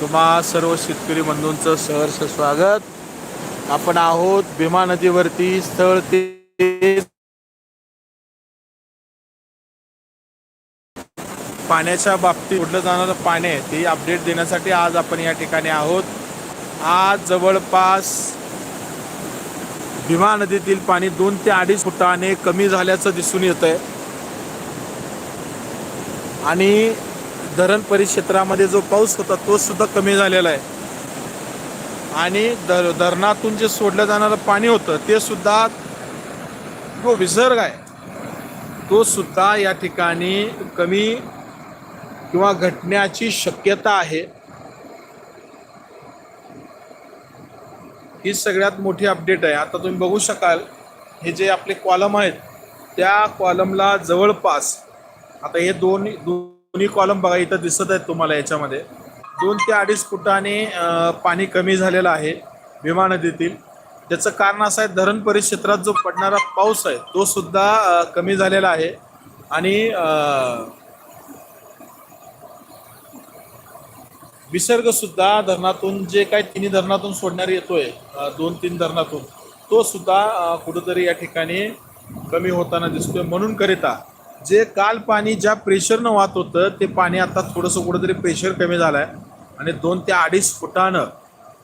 तुम्हा सर्व शेतकरी बंधूंचं सहर्ष स्वागत. आपण आहोत भीमा नदीवरती स्थळ ते पाण्याच्या बाबतीत ओढलं जाणारं पाणी आहे ते अपडेट देण्यासाठी आज आपण या ठिकाणी आहोत. आज जवळपास भीमा नदीतील पाणी दोन ते अडीच फुटाने कमी झाल्याचं दिसून येत आहे आणि धरण परिक्षेत्रामध्ये जो पाऊस होता तो सुद्धा कमी झालेला आहे. आणि धर धरणातून जे सोडलं जाणारं पाणी होतं ते सुद्धा जो विसर्ग आहे तो सुद्धा या ठिकाणी कमी किंवा घटण्याची शक्यता आहे. ही सगळ्यात मोठी अपडेट आहे. आता तुम्ही बघू शकाल हे जे आपले कॉलम आहेत त्या कॉलमला जवळपास आता हे दोन दोन्ही कॉलम बघा इथं दिसत आहेत तुम्हाला याच्यामध्ये. दोन ते अडीच फुटाने पाणी कमी झालेलं आहे भीमा नदीतील. त्याचं कारण असं आहे धरण परिक्षेत्रात जो पडणारा पाऊस आहे तो सुद्धा कमी झालेला आहे. आणि विसर्गसुद्धा विसर्ग सुद्धा धरणातून जे काही तिन्ही धरणातून सोडणार येतोय दोन तीन धरणातून तो सुद्धा कुठंतरी या ठिकाणी कमी होताना दिसतोय. म्हणून करिता जे काल पाणी ज्या प्रेशरनं वाहत होतं ते पाणी आता थोडंसं कुठंतरी प्रेशर कमी झालं आहे आणि दोन ते अडीच फुटानं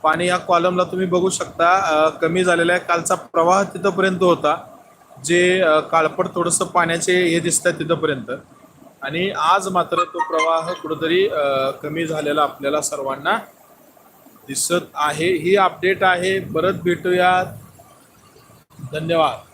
पाणी या कॉलमला तुम्ही बघू शकता अ, कमी झालेला आहे. कालचा प्रवाह तिथंपर्यंत होता. जे अ, काळपट थोडंसं पाण्याचे हे दिसत आहे तिथंपर्यंत. आणि आज मात्र तो प्रवाह कुठंतरी अ, कमी झालेला आपल्याला सर्वांना दिसत आहे. ही अपडेट आहे. परत भेटूयात. धन्यवाद.